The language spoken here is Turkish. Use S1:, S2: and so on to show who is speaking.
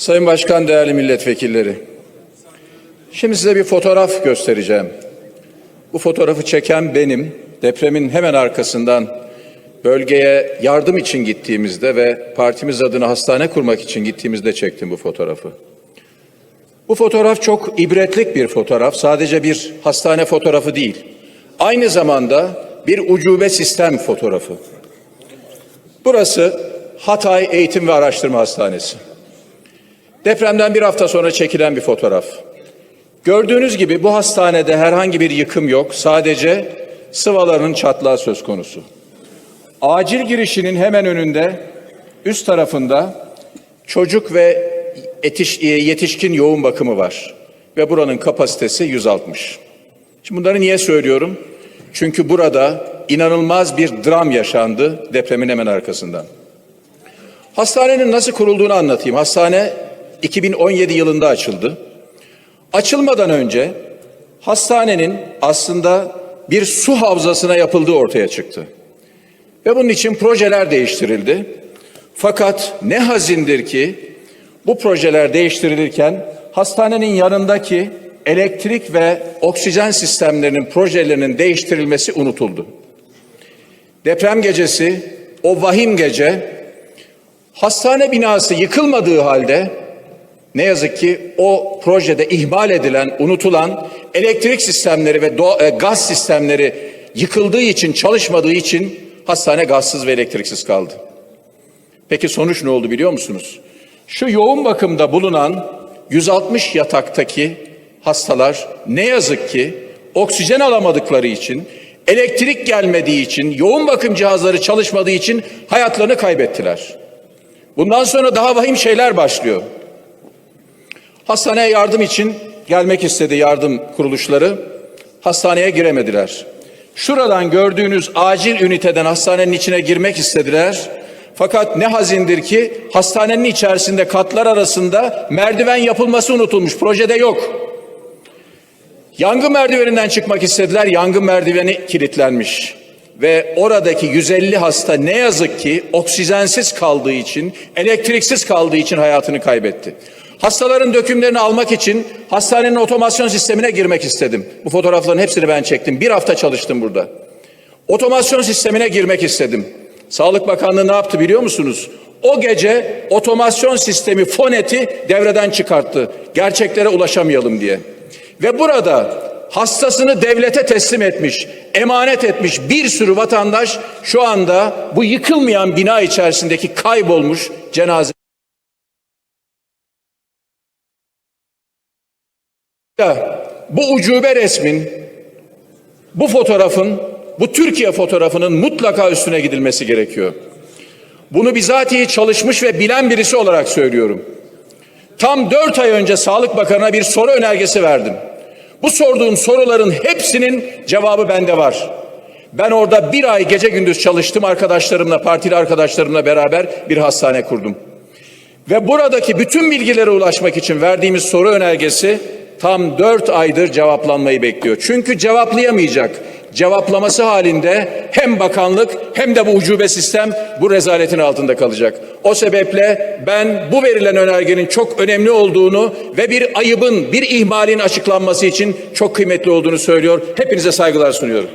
S1: Sayın Başkan, değerli milletvekilleri. Şimdi size bir fotoğraf göstereceğim. Bu fotoğrafı çeken benim. Depremin hemen arkasından bölgeye yardım için gittiğimizde ve partimiz adına hastane kurmak için gittiğimizde çektim bu fotoğrafı. Bu fotoğraf çok ibretlik bir fotoğraf. Sadece bir hastane fotoğrafı değil. Aynı zamanda bir ucube sistem fotoğrafı. Burası Hatay Eğitim ve Araştırma Hastanesi. Depremden bir hafta sonra çekilen bir fotoğraf. Gördüğünüz gibi bu hastanede herhangi bir yıkım yok. Sadece sıvaların çatlağı söz konusu. Acil girişinin hemen önünde üst tarafında çocuk ve yetiş, yetişkin yoğun bakımı var. Ve buranın kapasitesi 160. Şimdi bunları niye söylüyorum? Çünkü burada inanılmaz bir dram yaşandı depremin hemen arkasından. Hastanenin nasıl kurulduğunu anlatayım. Hastane 2017 yılında açıldı. Açılmadan önce hastanenin aslında bir su havzasına yapıldığı ortaya çıktı. Ve bunun için projeler değiştirildi. Fakat ne hazindir ki bu projeler değiştirilirken hastanenin yanındaki elektrik ve oksijen sistemlerinin projelerinin değiştirilmesi unutuldu. Deprem gecesi, o vahim gece hastane binası yıkılmadığı halde ne yazık ki o projede ihmal edilen, unutulan elektrik sistemleri ve e, gaz sistemleri yıkıldığı için, çalışmadığı için hastane gazsız ve elektriksiz kaldı. Peki sonuç ne oldu biliyor musunuz? Şu yoğun bakımda bulunan 160 yataktaki hastalar ne yazık ki oksijen alamadıkları için, elektrik gelmediği için, yoğun bakım cihazları çalışmadığı için hayatlarını kaybettiler. Bundan sonra daha vahim şeyler başlıyor. Hastaneye yardım için gelmek istedi yardım kuruluşları. Hastaneye giremediler. Şuradan gördüğünüz acil üniteden hastanenin içine girmek istediler. Fakat ne hazindir ki hastanenin içerisinde katlar arasında merdiven yapılması unutulmuş. Projede yok. Yangın merdiveninden çıkmak istediler. Yangın merdiveni kilitlenmiş. Ve oradaki 150 hasta ne yazık ki oksijensiz kaldığı için, elektriksiz kaldığı için hayatını kaybetti. Hastaların dökümlerini almak için hastanenin otomasyon sistemine girmek istedim. Bu fotoğrafların hepsini ben çektim. Bir hafta çalıştım burada. Otomasyon sistemine girmek istedim. Sağlık Bakanlığı ne yaptı biliyor musunuz? O gece otomasyon sistemi foneti devreden çıkarttı. Gerçeklere ulaşamayalım diye. Ve burada hastasını devlete teslim etmiş, emanet etmiş bir sürü vatandaş şu anda bu yıkılmayan bina içerisindeki kaybolmuş cenaze bu ucube resmin, bu fotoğrafın, bu Türkiye fotoğrafının mutlaka üstüne gidilmesi gerekiyor. Bunu bizatihi çalışmış ve bilen birisi olarak söylüyorum. Tam dört ay önce Sağlık Bakanı'na bir soru önergesi verdim. Bu sorduğum soruların hepsinin cevabı bende var. Ben orada bir ay gece gündüz çalıştım arkadaşlarımla, partili arkadaşlarımla beraber bir hastane kurdum. Ve buradaki bütün bilgilere ulaşmak için verdiğimiz soru önergesi tam dört aydır cevaplanmayı bekliyor. Çünkü cevaplayamayacak. Cevaplaması halinde hem bakanlık hem de bu ucube sistem bu rezaletin altında kalacak. O sebeple ben bu verilen önergenin çok önemli olduğunu ve bir ayıbın, bir ihmalin açıklanması için çok kıymetli olduğunu söylüyor. Hepinize saygılar sunuyorum.